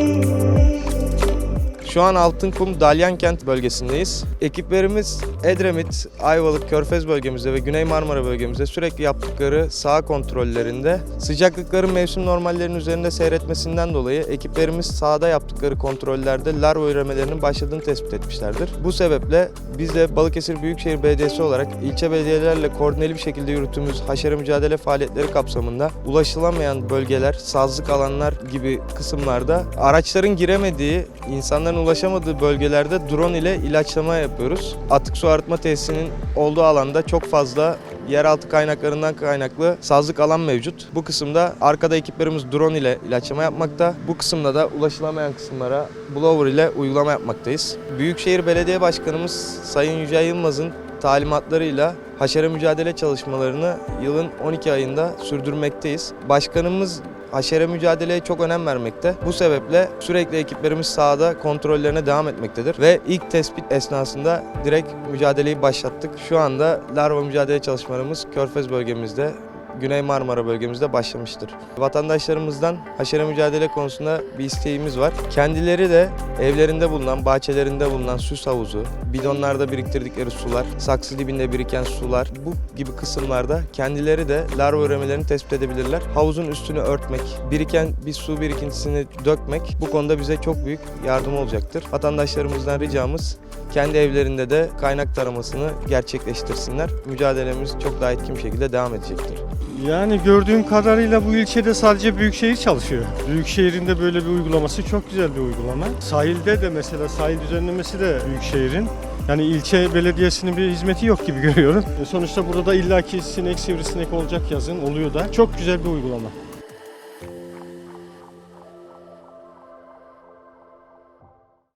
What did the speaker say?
Thank you. Şu an Altınkum Dalyankent bölgesindeyiz. Ekiplerimiz Edremit, Ayvalık, Körfez bölgemizde ve Güney Marmara bölgemizde sürekli yaptıkları saha kontrollerinde sıcaklıkların mevsim normallerinin üzerinde seyretmesinden dolayı ekiplerimiz sahada yaptıkları kontrollerde larva üremelerinin başladığını tespit etmişlerdir. Bu sebeple biz de Balıkesir Büyükşehir Belediyesi olarak ilçe belediyelerle koordineli bir şekilde yürüttüğümüz haşere mücadele faaliyetleri kapsamında ulaşılamayan bölgeler, sazlık alanlar gibi kısımlarda araçların giremediği, insanların ulaşamadığı bölgelerde drone ile ilaçlama yapıyoruz. Atık su arıtma tesisinin olduğu alanda çok fazla yeraltı kaynaklarından kaynaklı sazlık alan mevcut. Bu kısımda arkada ekiplerimiz drone ile ilaçlama yapmakta. Bu kısımda da ulaşılamayan kısımlara blower ile uygulama yapmaktayız. Büyükşehir Belediye Başkanımız Sayın Yücel Yılmaz'ın talimatlarıyla haşere mücadele çalışmalarını yılın 12 ayında sürdürmekteyiz. Başkanımız haşere mücadeleye çok önem vermekte. Bu sebeple sürekli ekiplerimiz sahada kontrollerine devam etmektedir. Ve ilk tespit esnasında direkt mücadeleyi başlattık. Şu anda larva mücadele çalışmalarımız Körfez bölgemizde Güney Marmara bölgemizde başlamıştır. Vatandaşlarımızdan haşere mücadele konusunda bir isteğimiz var. Kendileri de evlerinde bulunan, bahçelerinde bulunan süs havuzu, bidonlarda biriktirdikleri sular, saksı dibinde biriken sular bu gibi kısımlarda kendileri de larva üremelerini tespit edebilirler. Havuzun üstünü örtmek, biriken bir su birikintisini dökmek bu konuda bize çok büyük yardım olacaktır. Vatandaşlarımızdan ricamız kendi evlerinde de kaynak taramasını gerçekleştirsinler. Mücadelemiz çok daha etkin şekilde devam edecektir. Yani gördüğüm kadarıyla bu ilçede sadece Büyükşehir çalışıyor. Büyükşehir'in de böyle bir uygulaması çok güzel bir uygulama. Sahilde de mesela sahil düzenlemesi de Büyükşehir'in. Yani ilçe belediyesinin bir hizmeti yok gibi görüyorum. E, Sonuçta burada da illaki sinek sivrisinek olacak yazın oluyor da. Çok güzel bir uygulama.